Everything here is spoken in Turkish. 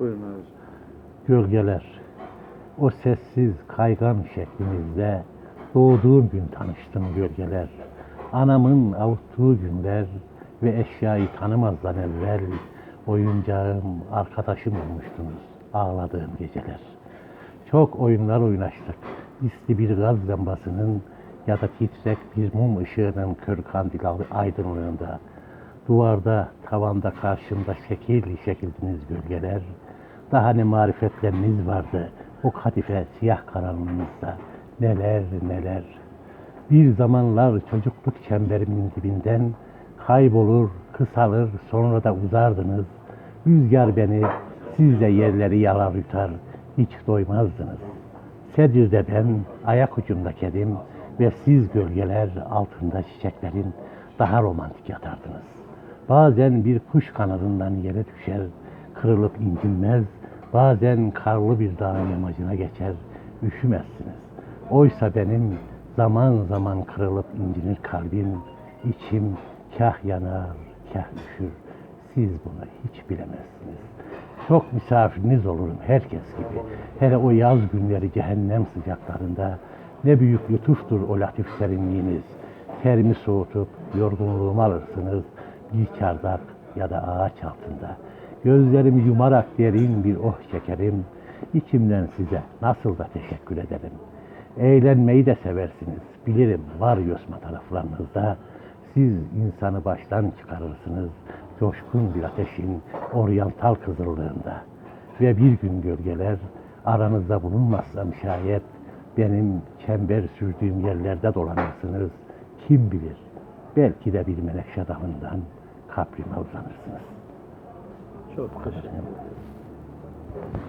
Buyurun abi. Gölgeler, o sessiz kaygan şeklimizde doğduğum gün tanıştım gölgeler. Anamın avuttuğu günler ve eşyayı tanımazdan evvel oyuncağım, arkadaşım olmuştunuz ağladığım geceler. Çok oyunlar oynaştık. İsli bir gaz lambasının ya da titrek bir mum ışığının kör kandil aydınlığında Duvarda, tavanda karşımda şekil şekildiniz gölgeler. Daha ne marifetleriniz vardı o kadife siyah karanlığınızda. Neler neler. Bir zamanlar çocukluk çemberimin dibinden kaybolur, kısalır, sonra da uzardınız. Rüzgar beni, siz de yerleri yalar yutar, hiç doymazdınız. Sedirde ben, ayak ucunda kedim ve siz gölgeler altında çiçeklerin daha romantik yatardınız. Bazen bir kuş kanadından yere düşer, kırılıp incinmez, bazen karlı bir dağın yamacına geçer, üşümezsiniz. Oysa benim zaman zaman kırılıp incinir kalbim, içim kah yanar, kah üşür. Siz bunu hiç bilemezsiniz. Çok misafiriniz olurum herkes gibi. Hele o yaz günleri cehennem sıcaklarında ne büyük lütuftur o latif serinliğiniz. Terimi soğutup yorgunluğumu alırsınız bir çardak ya da ağaç altında. Gözlerimi yumarak derin bir oh çekerim. İçimden size nasıl da teşekkür ederim. Eğlenmeyi de seversiniz. Bilirim var yosma taraflarınızda. Siz insanı baştan çıkarırsınız. Coşkun bir ateşin oryantal kızıllığında. Ve bir gün gölgeler aranızda bulunmazsam şayet benim çember sürdüğüm yerlerde dolanırsınız. Kim bilir, belki de bir melekşe dalından kabrime uzanırsınız. Çok teşekkür ederim.